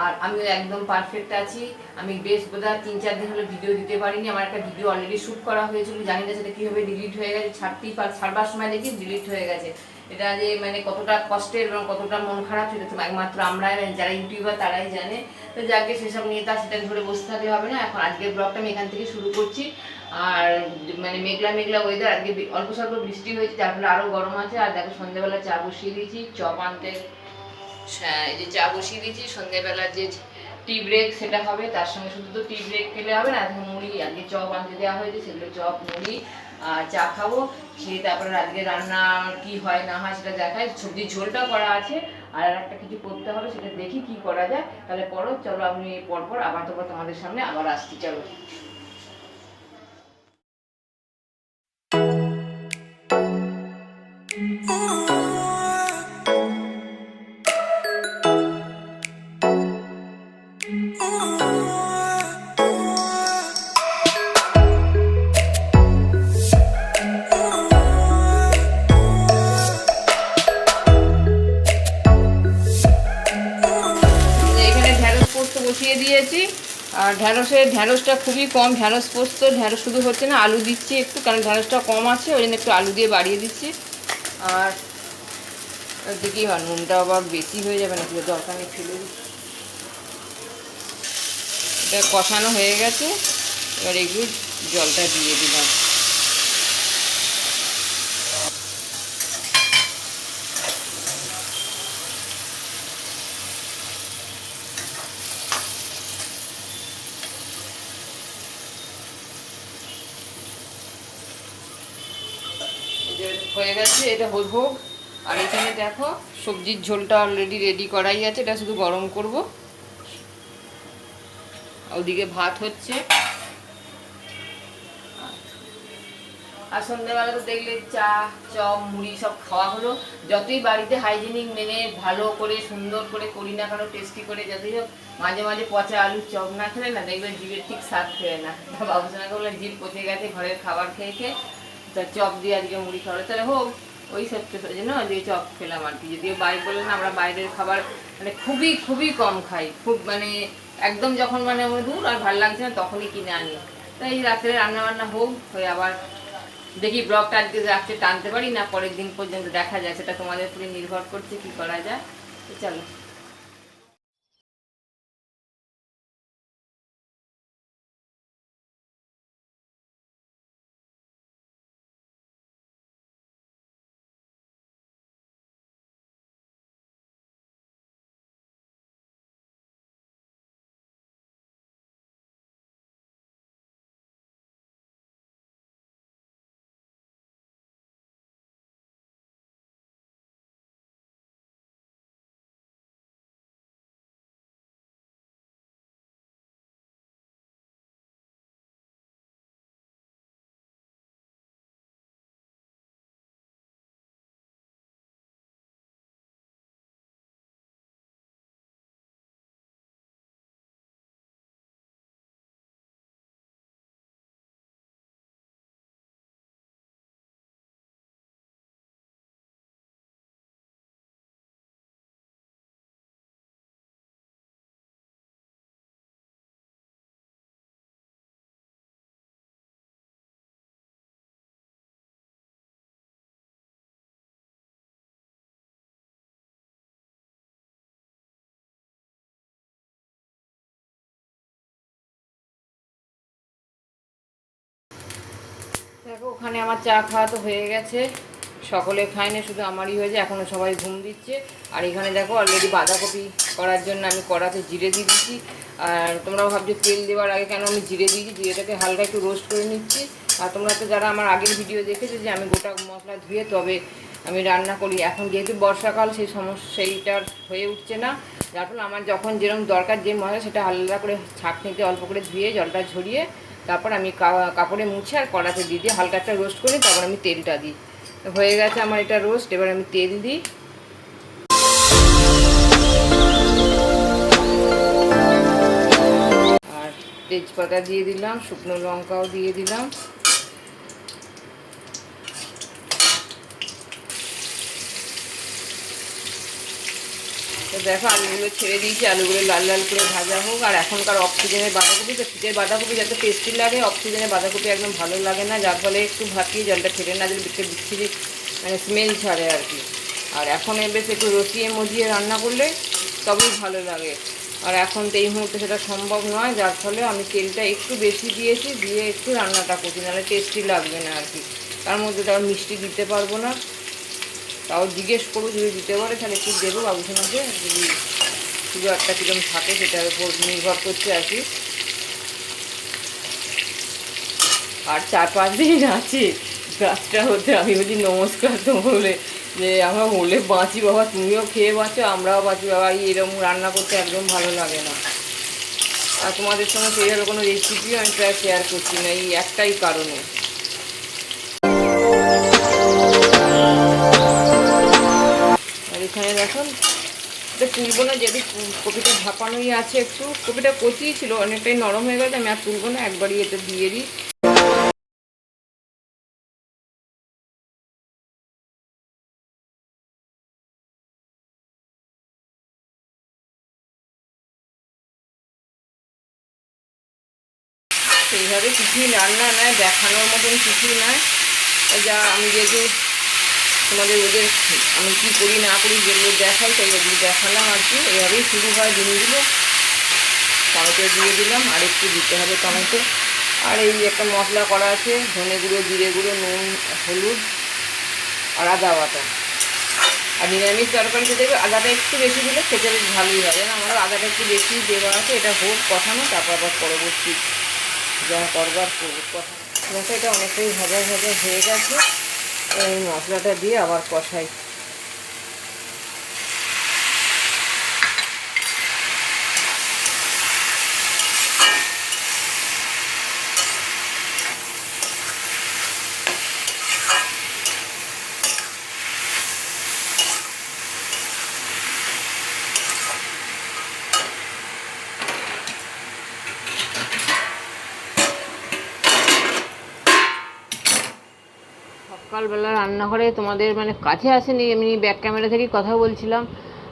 আর আমিও একদম পারফেক্ট আছি। আমি বেশ বোধহয় তিন চার দিন হলো ভিডিও দিতে পারিনি। আমার একটা ভিডিও অলরেডি শ্যুট করা হয়েছিল। জানি না সেটা কীভাবে ডিলিট হয়ে গেছে। ছাড়তেই পার ছাড়বার সময় দেখি ডিলিট হয়ে গেছে। এটা যে মানে কতটা কষ্টের এবং কতটা মন খারাপ সেটা তো একমাত্র আমরা যারা ইউটিউবার তারাই জানে। তো যাকে সেসব নিয়ে তার সেটা ধরে বসে থাকলে হবে না। এখন আজকের ব্লগটা আমি এখান থেকে শুরু করছি। আর মানে মেঘলা মেঘলা ওয়েদার আজকে অল্প স্বল্প বৃষ্টি হয়েছে। তারপরে আরও গরম আছে। আর দেখো সন্ধ্যেবেলা চা বসিয়ে দিয়েছি। চপ আনতে এই যে চা বসিয়ে দিয়েছি সন্ধ্যেবেলা যে টি ব্রেক সেটা হবে, তার সঙ্গে শুধু তো টি ব্রেক খেলে হবে না এখন মুড়ি, আজকে চপ আনতে দেওয়া হয়েছে, সেগুলো চপ, মুড়ি আর চা খাব, খেয়ে তারপরে আজকে রান্না কি হয় না হয় সেটা দেখায় সবজির ঝোলটা করা আছে, আর একটা কিছু করতে হবে, সেটা দেখি কি করা যায়। তাহলে পরও চলো আমি পরপর আবার তোমার তোমাদের সামনে আবার আসছি, চলো। বসিয়ে দিয়েছি। আর ঢ্যাঁড়সের, ঢ্যাঁড়সটা খুবই কম, ঢ্যাঁড়স পোস্ত, ঢ্যাঁড়স শুধু হচ্ছে না, আলু দিচ্ছি একটু, কারণ ঢ্যাঁড়সটা কম আছে, ওই জন্য একটু আলু দিয়ে বাড়িয়ে দিচ্ছি। আর দেখি হয় নুনটা আবার বেশি হয়ে যাবে নাকি দরকার নেই ফেলে এটা কষানো হয়ে গেছে, এবার এগুলো জলটা দিয়ে দিলাম। হয়ে গেছে, এটা হোক আর এখানে দেখো, সবজির ঝোলটা অলরেডি রেডি করাই আছে, এটা শুধু গরম করব। ওদিকে ভাত হচ্ছে। আর সন্ধ্যেবেলা তো দেখলে চা, চপ, মুড়ি সব খাওয়া হলো। যতই বাড়িতে হাইজেনিক মেনে ভালো করে, সুন্দর করে করি না কেন টেস্টি করে যতই হোক, মাঝে মাঝে পচা আলুর চপ না খেলে না, দেখবে জিভের ঠিক স্বাদ ফেরে না। বাবুসোনাকে বলে জিভ পচে গেছে, ঘরের খাবার খেয়ে খেয়ে তা চপ দিয়ে আজকে মুড়ি খাওয়ালো। তাহলে হোক, ওই সত্যি জন্য দিয়ে চপ খেলাম আর কি। যদিও বাইরে বললেন আমরা বাইরের খাবার মানে খুবই খুবই কম খাই। খুব মানে একদম যখন মানে আমার দূর আর ভালো লাগছে না, তখনই কিনে আনি। তাই এই রাত্রে রান্না বান্না হোক, হয়ে আবার দেখি ব্লগটা আজকে রাত্রে টানতে পারি না, পরের দিন পর্যন্ত দেখা যায়। সেটা তোমাদের উপরে নির্ভর করছে, কি করা যায়। চলো। দেখো, ওখানে আমার চা খাওয়া তো হয়ে গেছে। সকলে খায়নি, শুধু আমারই হয়েছে এখনও সবাই ঘুম দিচ্ছে। আর এখানে দেখো অলরেডি বাঁধাকপি করার জন্য আমি কড়াতে জিরে দিয়ে দিচ্ছি আর তোমরা ভাবছ তেল দেওয়ার আগে কেন আমি জিরে দিয়েছি? জিরেটাকে হালকা একটু রোস্ট করে নিচ্ছি। আর তোমরা তো যারা আমার আগের ভিডিও দেখেছ যে আমি গোটা মশলা ধুয়ে, তবে আমি রান্না করি। এখন যেহেতু বর্ষাকাল, সেই সমস্যা সেইটার হয়ে উঠছে না। যার ফলে আমার যখন যেরকম দরকার যে মশলা, সেটা আলাদা করে ছাঁকনিতে অল্প করে ধুয়ে, জলটা ঝরিয়ে তারপর আমি কাপড়ে মুছে আর কড়াতে দিয়ে দিই হালকা একটা রোস্ট করি তারপর আমি তেলটা দিই। হয়ে গেছে আমার এটা রোস্ট, এবার আমি তেল দিই। আর তেজপাতা দিয়ে দিলাম, শুকনো লঙ্কাও দিয়ে দিলাম। তো দেখো, আলুগুলো ছেড়ে দিয়েছি, আলুগুলো লাল লাল করে ভাজা হোক। আর এখনকার অক্সিজেনের বাঁধাকপি, তো শীতের বাঁধাকপি যাতে টেস্টি লাগে, অক্সিজেনের বাঁধাকপি একদম ভালো লাগে না, যার ফলে একটু ভাপিয়ে জলটা ছেড়ে না দিলে বিক্রি বিচ্ছিরি মানে স্মেল ছাড়ে আর কি। আর এখন বেশ একটু রসিয়ে মজিয়ে রান্না করলে তবেই ভালো লাগে। আর এখন তো এই মুহূর্তে সেটা সম্ভব নয়, যার ফলে আমি তেলটা একটু বেশি দিয়েছি, দিয়ে একটু রান্নাটা করছি, নাহলে টেস্টি লাগবে না আর কি। তার মধ্যে তো আর মিষ্টি দিতে পারব না। তাও জিজ্ঞেস করব যদি দিতে পারে, তাহলে একটু দেবো বাবুসোনাকে যদি সুগারটা কীরকম থাকে, সেটার উপর নির্ভর করছে আর কি। আর চার পাঁচ দিন আছে, গাছটা হতে আমি বলছি, নমস্কার তো বলে, যে আমরা হলে বাঁচি বাবা, তুমিও খেয়ে বাঁচো, আমরাও বাঁচি বাবা এরকম রান্না করতে একদম ভালো লাগে না। আর তোমাদের সঙ্গে সেইভাবে কোনো রেসিপিও আমি প্রায় শেয়ার করছি না, এই একটাই কারণে। এখানে দেখুন, এটা তুলবো না যদি কপিটা ঝাপানোই আছে একটু। কপিটা কচিই ছিল, অনেকটাই নরম হয়ে গেছে, আমি আর তুলবো না, একবারই এতে দিয়ে দিই। সেইভাবে কিছুই রান্না নয়, দেখানোর মতন কিছুই নয়। যা আমি যেহেতু তোমাদের ওদের আমি কী করি না করি, যেগুলো দেখাই তাই ওগুলো দেখালাম আর কি। এইভাবেই শুরু হয় দিনগুলো টমেটো দিয়ে দিলাম, আর একটু দিতে হবে টমেটো। আর এই একটা মশলা করা আছে, ধনে গুঁড়ো, জিরে গুঁড়ো, নুন, হলুদ আর আদা বাটা। আর নিরামিষ তরকারিতে দেবে আদাটা একটু বেশি দিলে খেতে বেশ ভালোই হবে না আমার আদাটা একটু বেশি দেওয়া আছে, এটা হোক কষানো, তারপর আবার পরবর্তী যা করবার করব দেখো এটা অনেকটাই ভাজা ভাজা হয়ে গেছে। এই মশলাটা দিয়ে আবার কষাই। সকালবেলা রান্নাঘরে তোমাদের মানে কাছে আসেনি এমনি ব্যাক ক্যামেরা থেকেই কথা বলছিলাম।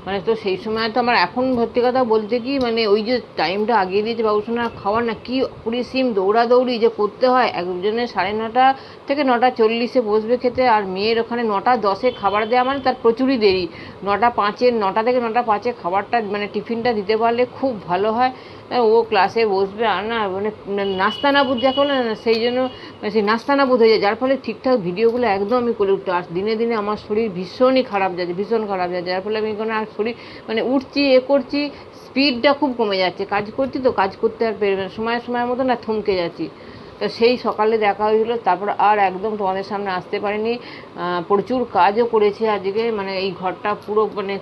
মানে তো সেই সময় তো আমার এখন ভর্তি কথা বলতে কি মানে ওই যে টাইমটা আগিয়ে দিয়েছে বাবুসোনা খাওয়ার না কি পরিসীম দৌড়াদৌড়ি যে করতে হয় একজনের সাড়ে নটা থেকে নটা চল্লিশে বসবে খেতে আর মেয়ের ওখানে নটা দশে খাবার দেওয়া মানে তার প্রচুরই দেরি। নটা পাঁচে, নটা থেকে নটা পাঁচে খাবারটা মানে টিফিনটা দিতে পারলে খুব ভালো হয়। ও ক্লাসে বসবে, আর না মানে নাস্তা নাবুদ যাকে বলে, না, সেই জন্য মানে সেই নাস্তা নাবুদ হয়ে যায়, যার ফলে ঠিকঠাক ভিডিওগুলো একদম আমি করে উঠতে আর দিনে দিনে আমার শরীর ভীষণই খারাপ যাচ্ছে, ভীষণ খারাপ যাচ্ছে, যার ফলে আমি কোনো আর শরীর মানে উঠছি, এ করছি স্পিডটা খুব কমে যাচ্ছে। কাজ করছি তো, কাজ করতে আর পেরে সময় সময়ের মতো না থমকে যাচ্ছি। তো সেই সকালে দেখা হয়েছিল, তারপর আর একদম তোমাদের সামনে আসতে পারিনি। প্রচুর কাজও করেছি আজকে মানে এই ঘরটা পুরো মানে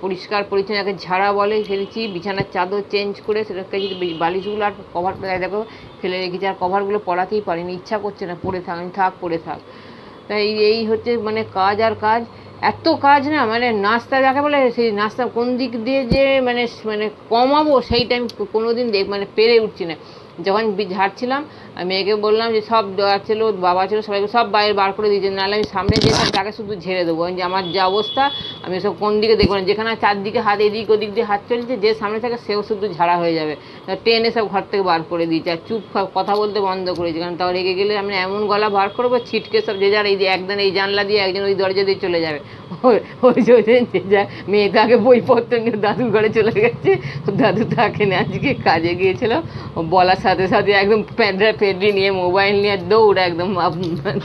পরিষ্কার পরিচ্ছন্ন, যাকে ঝাড়া বলে, ফেলেছি, বিছানার চাদর চেঞ্জ করে, সেটাকে যদি বালিশগুলো আর কভারটা দেখো, ফেলে রেখেছি, আর কভারগুলো পরাতেই পারিনি, ইচ্ছা করছে না, পরে থাক, আমি থাক, পরে থাক। তাই এই হচ্ছে মানে কাজ আর কাজ। এত কাজ না মানে নাস্তা যাকে বলে, সেই নাস্তা কোন দিক দিয়ে যে মানে মানে কমাবো সেইটা আমি কোনো দিন দেখ মানে পেরে উঠছি না। যখন ঝাড়ছিলাম আমি মেয়েকে বললাম যে সব দেওয়া ছিল বাবা ছিল সবাইকে সব বাইরে বার করে দিয়েছে, নাহলে আমি সামনে যে তাকে শুধু ঝেড়ে দেবো। যে আমার যা অবস্থা, আমি সব কোন দিকে দেখব না। যেখানে চারদিকে হাত, এদিক ওদিক দিয়ে হাত চলছে, যে সামনে থাকে সেও শুধু ঝাড়া হয়ে যাবে। টেনে সব ঘর থেকে বার করে দিয়েছে আর চুপ কথা বলতে বন্ধ করেছি। কারণ তাও রেগে গেলে আমি এমন গলা বার করব, ছিটকে সব যে যার এই একজন এই জানলা দিয়ে একজন ওই দরজা দিয়ে চলে যাবে। ওই- যে যা মেয়ে তাকে বইপত্র নিয়ে দাদুর ঘরে চলে গেছে। দাদু তাকে আজকে কাজে গিয়েছিল। বলার সাথে সাথে একদম প্যাডরা পেডরি নিয়ে মোবাইল নিয়ে দৌড় একদম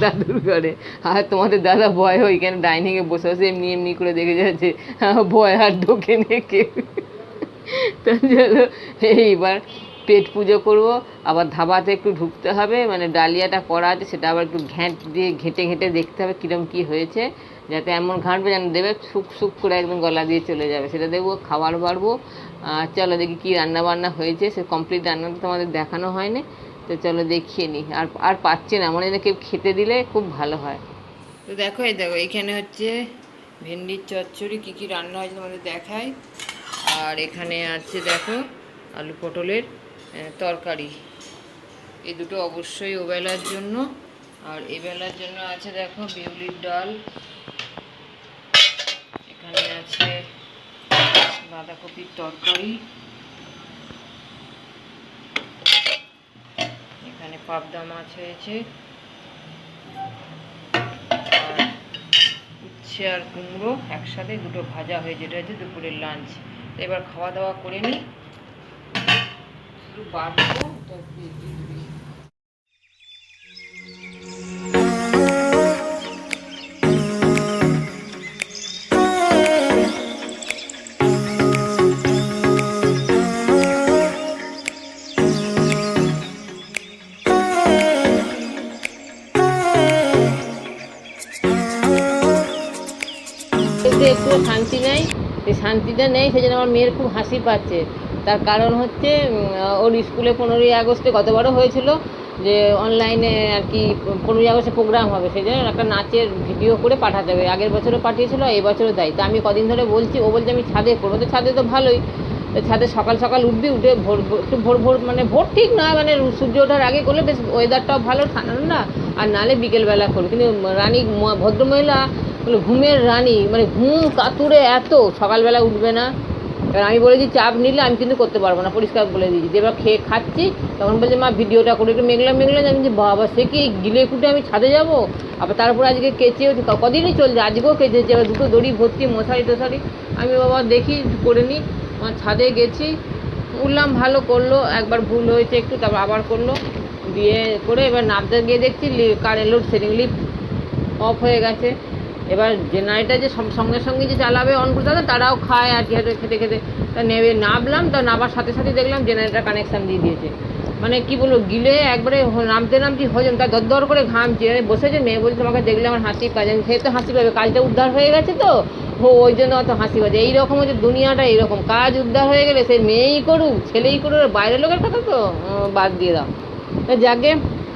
দাদুর ঘরে। আর তোমাদের দাদা ভয় হয়ে এখানে ডাইনিংয়ে বসে বসে এমনি এমনি করে দেখে যাচ্ছে ভয় আর ঢোকে নিয়ে কেউ। চলো, এইবার পেট পুজো করব। আবার ধাবাতে একটু ঢুকতে হবে মানে ডালিয়াটা করা আছে, সেটা আবার একটু ঘ্যাঁট দিয়ে ঘেঁটে ঘেঁটে দেখতে হবে কীরকম কী হয়েছে, যাতে এমন ঘাঁটবে যেন দেবে সুক সুক করে একদম গলা দিয়ে চলে যাবে। সেটা দেখব, খাবার বাড়বো। চলো দেখি কী রান্নাবান্না হয়েছে, সে কমপ্লিট রান্নাটা তোমাদের দেখানো হয়নি। তো চলো দেখিয়ে নিই আর আর পাচ্ছে না। মনে কেউ খেতে দিলে খুব ভালো হয়। তো দেখো, এই দেখো, এখানে হচ্ছে ভেন্ডির চচ্চড়ি, কী কী রান্না হয়েছে তোমাদের দেখাই। আর এখানে আছে দেখো, আলু পটলের তরকারি। এই দুটো অবশ্যই ওবেলার জন্য। আর এবেলার জন্য আছে দেখো, বিউলির ডাল। এখানে আছে বাঁধাকপির তরকারি এখানে পাবদা মাছ হয়েছে। উচ্ছে আর কুমড়ো একসাথে দুটো ভাজা হয়ে এটা হচ্ছে দুপুরের লাঞ্চ এবার খাওয়া দাওয়া করে নিই। শুধু বাড়বো শান্তিটা নেই সেই জন্য আমার মেয়ের খুব হাসি পাচ্ছে। তার কারণ হচ্ছে ওর স্কুলে পনেরোই আগস্টে গতবারও হয়েছিল যে অনলাইনে আর কি, পনেরোই আগস্টে প্রোগ্রাম হবে, সেই জন্য একটা নাচের ভিডিও করে পাঠাতে হবে। আগের বছরও পাঠিয়েছিল এই বছরও তাই তো আমি কদিন ধরে বলছি, ও বলছে, আমি ছাদে করব। তো ছাদে তো ভালোই। ছাদে সকাল সকাল উঠবি, উঠে ভোর, একটু ভোর ভোর মানে ভোর ঠিক নয় মানে সূর্য ওঠার আগে করলে বেশ ওয়েদারটাও ভালো, ঠান্ডা ঠান্ডা আর নালে বিকেলবেলা করবে। কিন্তু রানী ভদ্রমহিলা মানে ঘুমের রানী মানে ঘুম কাতুরে এত, সকালবেলা উঠবে না। এবার আমি বলেছি, চাপ নিলে আমি কিন্তু করতে পারব না, পরিষ্কার বলে দিয়েছি। যে এবার খেয়ে খাচ্ছি, তখন বলছে, মা, ভিডিওটা করে একটু মেঘলা মেঘলা আমি যে বাবা, সে কি, গিলে কুটে আমি ছাদে যাব? আবার তারপরে আজকে কেচেও কদিনই চলছে? আজকেও কেচেছে, এবার দুটো দড়ি ভর্তি, মশারি টশারি। আমি বাবা, দেখি, করে নিই আমার ছাদে গেছি, উঠলাম, ভালো করল, একবার ভুল হয়েছে একটু, তারপর আবার করল। দিয়ে করে এবার নামতে গিয়ে দেখছি current load setting lift off হয়ে গেছে। এবার জেনারেটার যে সঙ্গে সঙ্গে যে চালাবে অন করতে তারাও খায় আর কি, খেতে খেতে তা নেবে নামলাম তা নামার সাথে সাথে দেখলাম জেনারেটার কানেকশান দিয়ে দিয়েছে। মানে কি বলব, গিলে একবারে নামতে নামতে হজম তার দর করে ঘামছে মানে বসেছে, মেয়ে বলছে, তোমাকে দেখলে আমার হাসি আমি সে তো হাসি পাবে কাজটা উদ্ধার হয়ে গেছে তো? ও ওই জন্য অত হাসি পাচ্ছে এইরকম হচ্ছে দুনিয়াটা, এইরকম। কাজ উদ্ধার হয়ে গেলে সে মেয়েই করুক, ছেলেই করুক, বাইরের লোকের কথা তো বাদ দিয়ে দাও। যাকে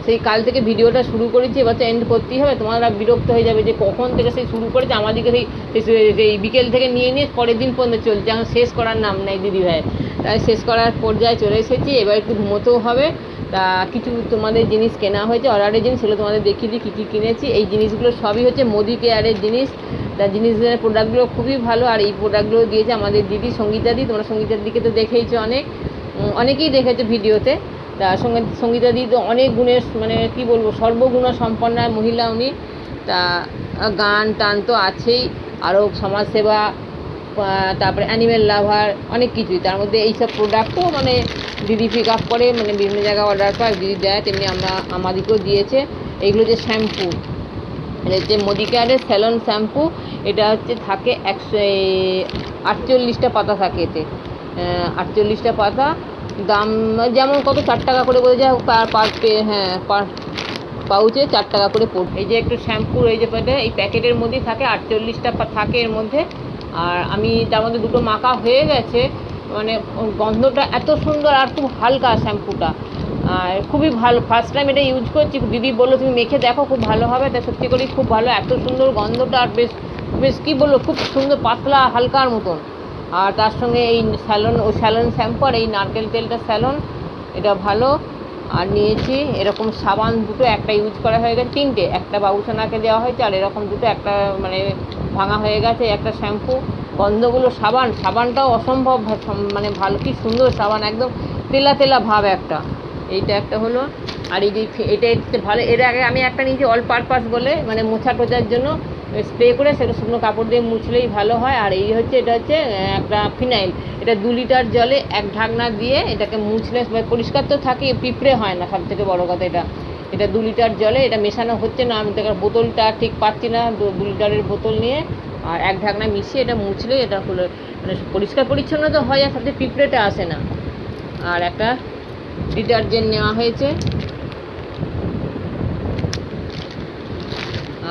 সেই কাল থেকে ভিডিওটা শুরু করেছি, এবার তো এন্ড করতেই হবে। তোমরা বিরক্ত হয়ে যাবে যে কখন থেকে সেই শুরু করেছে আমাদেরকে সেই, সেই- বিকেল থেকে নিয়ে নিয়ে পরের দিন পর্যন্ত চলছে। এখন শেষ করার নাম নেই দিদি ভাই তাই শেষ করার পর্যায়ে চলে এসেছি। এবার একটু ঘুমোতেও হবে। তা কিছু তোমাদের জিনিস কেনা হয়েছে অর্ডারের জিনিস সেগুলো তোমাদের দেখিয়ে দিই, কী কী কিনেছি। এই জিনিসগুলো সবই হচ্ছে মোদি কেয়ারের জিনিস। তা জিনিসগুলোর প্রোডাক্টগুলো খুবই ভালো। আর এই প্রোডাক্টগুলো দিয়েছে আমাদের দিদি সঙ্গীতা দি তোমরা সঙ্গীতার দিকে তো দেখেইছো অনেক। অনেকেই দেখেছ ভিডিওতে। তা সঙ্গে সঙ্গীতা দি তো অনেক গুণের মানে কি বলব, সর্বগুণ সম্পন্ন মহিলা উনি। তা গান টান তো আছেই আরও সমাজসেবা তারপরে অ্যানিমেল লাভার অনেক কিছুই। তার মধ্যে এইসব প্রোডাক্টও মানে দিদি পিক আপ করে মানে বিভিন্ন জায়গায় অর্ডার করে দিদি দেয়, তেমনি আমরা আমাদেরকেও দিয়েছে। এইগুলো যে শ্যাম্পু যে হচ্ছে মোদি কেয়ারের স্যালন শ্যাম্পু এটা হচ্ছে থাকে একশো আটচল্লিশটা পাতা থাকে এতে। আটচল্লিশটা পাতা দাম, যেমন কত, চার টাকা করে বলে যায় পার পার পে- হ্যাঁ পার পাউচে চার টাকা করে পড়বে। এই যে একটু শ্যাম্পুর এই যে এই প্যাকেটের মধ্যেই থাকে, আটচল্লিশটা থাকে এর মধ্যে। আর আমি তার মধ্যে দুটো মাখা হয়ে গেছে মানে গন্ধটা এত সুন্দর আর খুব হালকা শ্যাম্পুটা। আর খুবই ভালো ফার্স্ট টাইম এটা ইউজ করছি, দিদি বলল, তুমি মেখে দেখো, খুব ভালো হবে। তা সত্যি করেই খুব ভালো, এত সুন্দর গন্ধটা, আর বেশ বেশ কী বলব, খুব সুন্দর, পাতলা, হালকার মতন। আর তার সঙ্গে এই স্যালন, ও স্যালন শ্যাম্পু আর এই নারকেল তেলটা স্যালন, এটা ভালো। আর নিয়েছি এরকম সাবান দুটো, একটা ইউজ করা হয়ে গেছে, তিনটে। একটা বাবুসোনাকে দেওয়া হয়েছে, আর এরকম দুটো একটা মানে ভাঙা হয়ে গেছে, একটা শ্যাম্পু, গন্ধগুলো সাবান। সাবানটাও অসম্ভব মানে ভালো, কি সুন্দর সাবান, একদম তেলা তেলা ভাব একটা। এইটা একটা হলো। আর এই যে এটা ভালো, এর আগে আমি একটা নিয়েছি অল পারপাস বলে মানে মোছা টোচার জন্য। স্প্রে করে সেটা শুকনো কাপড় দিয়ে মুছলেই ভালো হয়। আর এই হচ্ছে, এটা হচ্ছে একটা ফিনাইল। এটা দু লিটার জলে এক ঢাকনা দিয়ে এটাকে মুছলে পরিষ্কার তো থাকে, পিঁপড়ে হয় না সব থেকে বড়ো কথা এটা। এটা দু লিটার জলে, এটা মেশানো হচ্ছে না, আমি দেখার বোতলটা ঠিক পাচ্ছি না, দু দু লিটারের বোতল নিয়ে। আর এক ঢাকনা মিশিয়ে এটা মুছলে এটা হলো মানে পরিষ্কার পরিচ্ছন্ন তো হয়, আর সাথে পিঁপড়েটা আসে না। আর একটা ডিটারজেন্ট নেওয়া হয়েছে।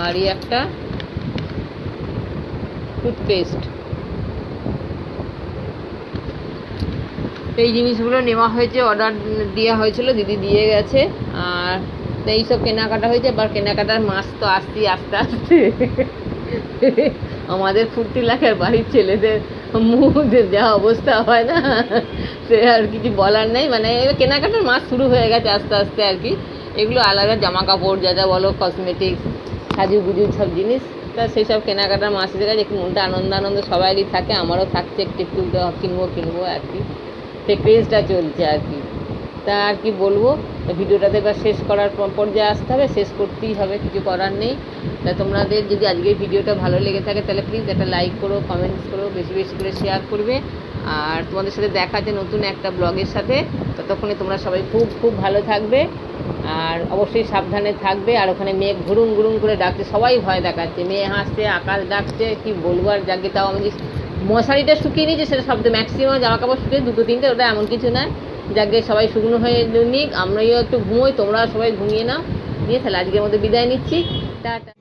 আর এই একটা টুথপেস্ট এই জিনিসগুলো নেওয়া হয়েছে অর্ডার দেওয়া হয়েছিল, দিদি দিয়ে গেছে। আর তো এইসব কেনাকাটা হয়েছে, এবার কেনাকাটার মাস তো আসছি আস্তে আস্তে। আমাদের ফুর্তি লাগার বাড়ির ছেলেদের মুখদের যা অবস্থা হয় না, সে আর কিছু বলার নেই। মানে কেনাকাটার মাস শুরু হয়ে গেছে আস্তে আস্তে আর কি। এগুলো আলাদা জামা কাপড় যা যা বলো কসমেটিক্স সাজু গুজু সব জিনিস। তা সেই সব কেনাকাটার মাসিদের কাছে একটু মনটা আনন্দ আনন্দ সবারই থাকে, আমারও থাকছে, একটু একটু কিনবো কিনবো আর কি। সেই ক্রেজটা চলছে আর কি। তা আর কি বলব ভিডিওটাতে এবার শেষ করার পর পর্যায়ে আসতে হবে, শেষ করতেই হবে, কিছু করার নেই। তা তোমাদের যদি আজকের ভিডিওটা ভালো লেগে থাকে, তাহলে প্লিজ একটা লাইক করো কমেন্টস করো, বেশি বেশি করে শেয়ার করবে। আর তোমাদের সাথে দেখা আছে নতুন একটা ব্লগের সাথে। ততক্ষণে তোমরা সবাই খুব খুব ভালো থাকবে। আর অবশ্যই সাবধানে থাকবে। আর ওখানে মেয়ে ঘুরুন ঘুরুম করে ডাকছে। সবাই ভয় দেখাচ্ছে। মেয়ে হাসছে, আকাশ ডাকছে, কি বলব আর যাকে তাও আমি মশারিটা শুকিয়ে নিয়েছে, সেটা সব ম্যাক্সিমাম জামা কাপড় শুকিয়ে দুটো, তিনটে, ওটা এমন কিছু না। যাকে সবাই শুকনো হয়ে নিক আমরাও একটু ঘুমোই তোমরা সবাই ঘুমিয়ে নাও। নিয়ে তাহলে আজকের মধ্যে বিদায় নিচ্ছি। টাটা।